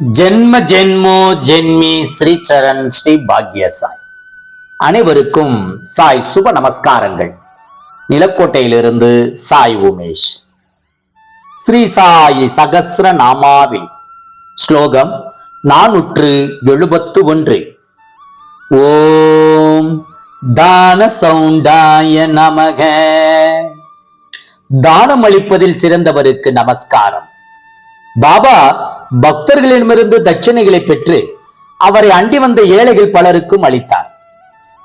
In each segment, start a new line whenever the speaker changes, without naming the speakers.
ஜென்ம ஜென்மோ ஜென்மி ஸ்ரீ சரண் ஸ்ரீ பாக்ய சாய் அனைவருக்கும் சாய் சுப நமஸ்காரங்கள். நிலக்கோட்டையிலிருந்து சாய் உமேஷ். ஸ்ரீ சாய் சகசிர நாமாவில். ஸ்லோகம் நானூற்று எழுபத்து ஒன்று ஓம் தான சௌண்டாய நமக. தானம் அளிப்பதில் சிறந்தவருக்கு நமஸ்காரம். பாபா பக்தர்களிடமிருந்து தட்சணைகளை பெற்று அவரை அண்டி வந்த ஏழைகள் பலருக்கும் அளித்தார்.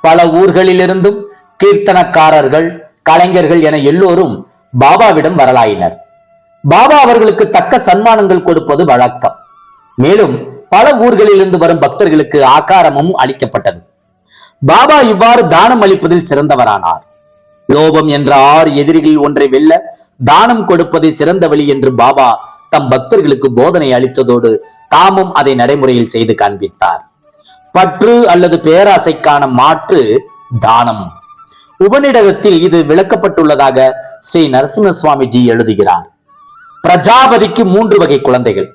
பல ஊர்களிலிருந்தும் கீர்த்தனக்காரர்கள் கலைஞர்கள் என எல்லோரும் பாபாவிடம் வரலாயினர். பாபா அவர்களுக்கு தக்க சன்மானங்கள் கொடுப்பது வழக்கம். மேலும் பல ஊர்களிலிருந்து வரும் பக்தர்களுக்கு ஆகாரமும் அளிக்கப்பட்டது. பாபா இவ்வாறு தானம் அளிப்பதில் சிறந்தவரானார். லோபம் என்ற ஆறு எதிரிகளில் ஒன்றை வெல்ல தானம் கொடுப்பதே சிறந்த வழி என்று பாபா தம் பக்தர்களுக்கு போதனை அளித்ததோடு தாமும் அதை நடைமுறையில் செய்து காண்பித்தார். பற்று அல்லது பேராசைக்கான மாற்று தானம். உபநிடகத்தில் இது விளக்கப்பட்டுள்ளதாக ஸ்ரீ நரசிம்ம சுவாமிஜி எழுதுகிறார். பிரஜாபதிக்கு மூன்று வகை குழந்தைகள்.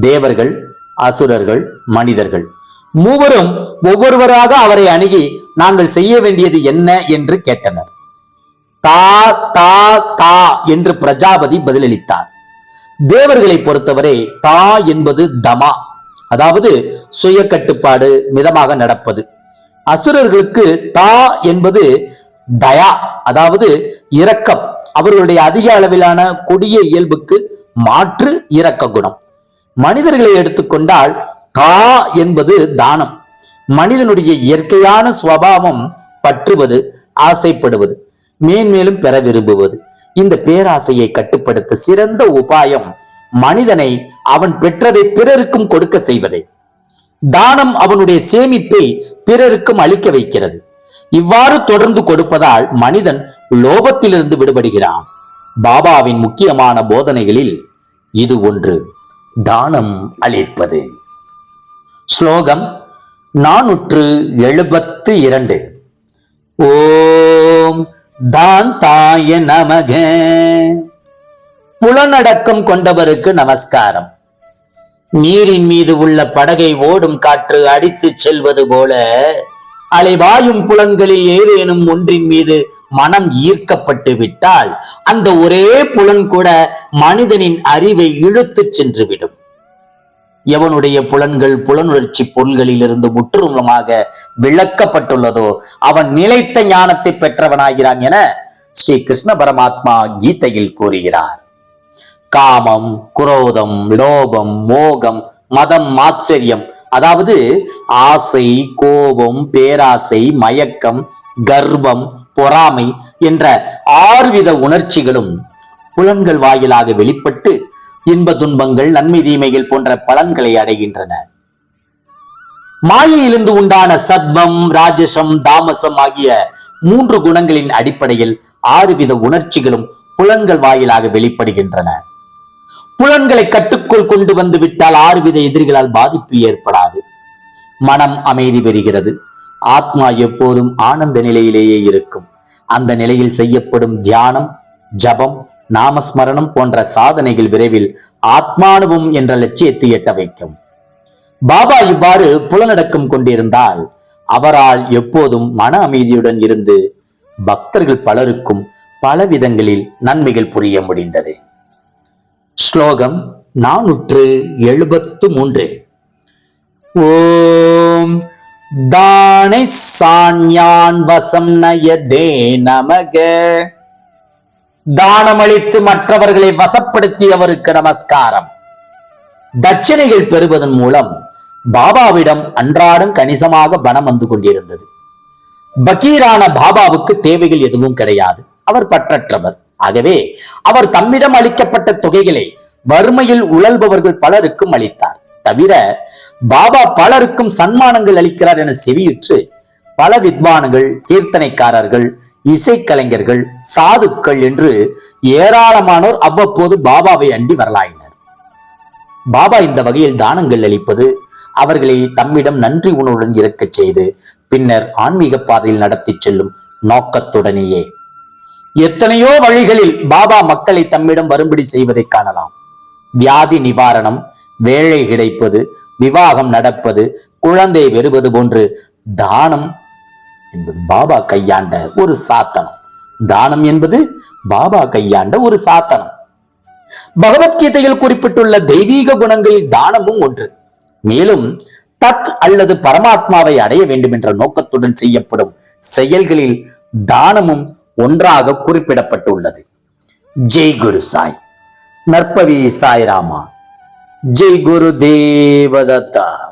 தேவர்கள் அசுரர்கள் மனிதர்கள். மூவரும் ஒவ்வொருவராக அவரை அணுகி நாங்கள் செய்ய வேண்டியது என்ன என்று கேட்டனர். தா தா தா என்று பிரஜாபதி பதிலளித்தார். தேவர்களை பொறுத்தவரை தா என்பது தமா. அதாவது சுய கட்டுப்பாடு மிதமாக நடப்பது. அசுரர்களுக்கு தா என்பது தயா அதாவது இரக்கம். அவர்களுடைய அதிக அளவிலான கொடிய இயல்புக்கு மாற்று இரக்க குணம். மனிதர்களை எடுத்துக்கொண்டால் தா என்பது தானம். மனிதனுடைய இயற்கையான சுவாவம் பற்றுவது ஆசைப்படுவது மேன்மேலும் பெற விரும்புவது. இந்த பேராசையை கட்டுப்படுத்த சிறந்த உபாயம் மனிதனை அவன் பெற்றதை பிறருக்கும் கொடுக்க செய்வதே. தானம் அவனுடைய சேமிப்பை பிறருக்கும் அளிக்க வைக்கிறது. இவ்வாறு தொடர்ந்து கொடுப்பதால் மனிதன் லோபத்திலிருந்து விடுபடுகிறான். பாபாவின் முக்கியமான போதனைகளில் இது ஒன்று தானம் அளிப்பது. ஸ்லோகம் நானூற்று எழுபத்து இரண்டு. ஓ தான் தாய நமக. புலனடக்கம் கொண்டவருக்கு நமஸ்காரம். நீரின் மீது உள்ள படகை ஓடும் காற்று அடித்துச் செல்வது போல அலைவாயும் புலன்களில் ஏதேனும் ஒன்றின் மீது மனம் ஈர்க்கப்பட்டு விட்டால் அந்த ஒரே புலன் கூட மனிதனின் அறிவை இழுத்துச் சென்றுவிடும். எவனுடைய புலன்கள் புலனுணர்ச்சி பொருள்களில் இருந்து முற்றுமுழுமாக விளக்கப்பட்டுள்ளதோ அவன் நிலைத்த ஞானத்தை பெற்றவனாகிறான் என ஸ்ரீ கிருஷ்ண பரமாத்மா கீதையில் கூறுகிறார். காமம் குரோதம் லோபம் மோகம் மதம் ஆச்சரியம் அதாவது ஆசை கோபம் பேராசை மயக்கம் கர்வம் பொறாமை என்ற ஆறுவித உணர்ச்சிகளும் புலன்கள் வாயிலாக வெளிப்பட்டு இன்ப துன்பங்கள் நன்மை தீமைகள் போன்ற பலன்களை அடைகின்றன. மாயையிலிருந்து உண்டான சத்வம் ராஜசம் தாமசம் ஆகிய மூன்று குணங்களின் அடிப்படையில் ஆறு வித உணர்ச்சிகளும் புலன்கள் வாயிலாக வெளிப்படுகின்றன. புலன்களை கட்டுக்குள் கொண்டு வந்து விட்டால் ஆறு வித எதிரிகளால் பாதிப்பு ஏற்படாது. மனம் அமைதி பெறுகிறது. ஆத்மா எப்போதும் ஆனந்த நிலையிலேயே இருக்கும். அந்த நிலையில் செய்யப்படும் தியானம் ஜபம் நாமஸ்மரணம் போன்ற சாதனைகள் விரைவில் ஆத்மானுபவம் என்ற லட்சியத்தை எட்ட வைக்கும். பாபா இவ்வாறு புலனடக்கம் கொண்டிருந்தால் அவரால் எப்போதும் மன அமைதியுடன் இருந்து பக்தர்கள் பலருக்கும் பல விதங்களில் நன்மைகள் புரிய முடிந்தது. ஸ்லோகம் நானூற்று எழுபத்து மூன்று ஓம் தானை சாண்யான் வசம் நயதே நமக. தானமளித்து மற்றவர்களை வசப்படுத்தியவருக்கு நமஸ்காரம். தட்சணைகள் பெறுவதன் மூலம் பாபாவிடம் அன்றாடம் கணிசமாக பணம் வந்து கொண்டிருந்தது. பகீரான பாபாவுக்கு தேவைகள் எதுவும் கிடையாது. அவர் பற்றற்றவர். ஆகவே அவர் தம்மிடம் அளிக்கப்பட்ட தொகைகளை வறுமையில் உழல்பவர்கள் பலருக்கும் அளித்தார். தவிர பாபா பலருக்கும் சன்மானங்கள் அளிக்கிறார் என செவியுற்று பல வித்வான்கள் கீர்த்தனைக்காரர்கள் இசைக்கலைஞர்கள் சாதுக்கள் என்று ஏராளமானோர் அவ்வப்போது பாபாவை அண்டி வரலாயினர். பாபா இந்த வகையில் தானங்கள் அளிப்பது அவர்களை தம்மிடம் நன்றி உணர்வுடன் இருக்கச் செய்து பின்னர் ஆன்மீக பாதையில் நடத்தி செல்லும் நோக்கத்துடனேயே. எத்தனையோ வழிகளில் பாபா மக்களை தம்மிடம் வரும்படி செய்வதை காணலாம். வியாதி நிவாரணம் வேலை கிடைப்பது விவாகம் நடப்பது குழந்தை பெறுவது போன்று தானம் என்பது பாபா கையாண்ட ஒரு சாத்தனம். தானம் என்பது பாபா கையாண்ட ஒரு சாத்தனம். பகவத்கீதையில் குறிப்பிட்டுள்ள தெய்வீக குணங்களில் தானமும் ஒன்று. மேலும் தத் அல்லது பரமாத்மாவை அடைய வேண்டும் என்ற நோக்கத்துடன் செய்யப்படும் செயல்களில் தானமும் ஒன்றாக குறிப்பிடப்பட்டுள்ளது. ஜெய் குரு சாய். நற்பவி சாய் ராமா ஜெய் குரு தேவதத்தா.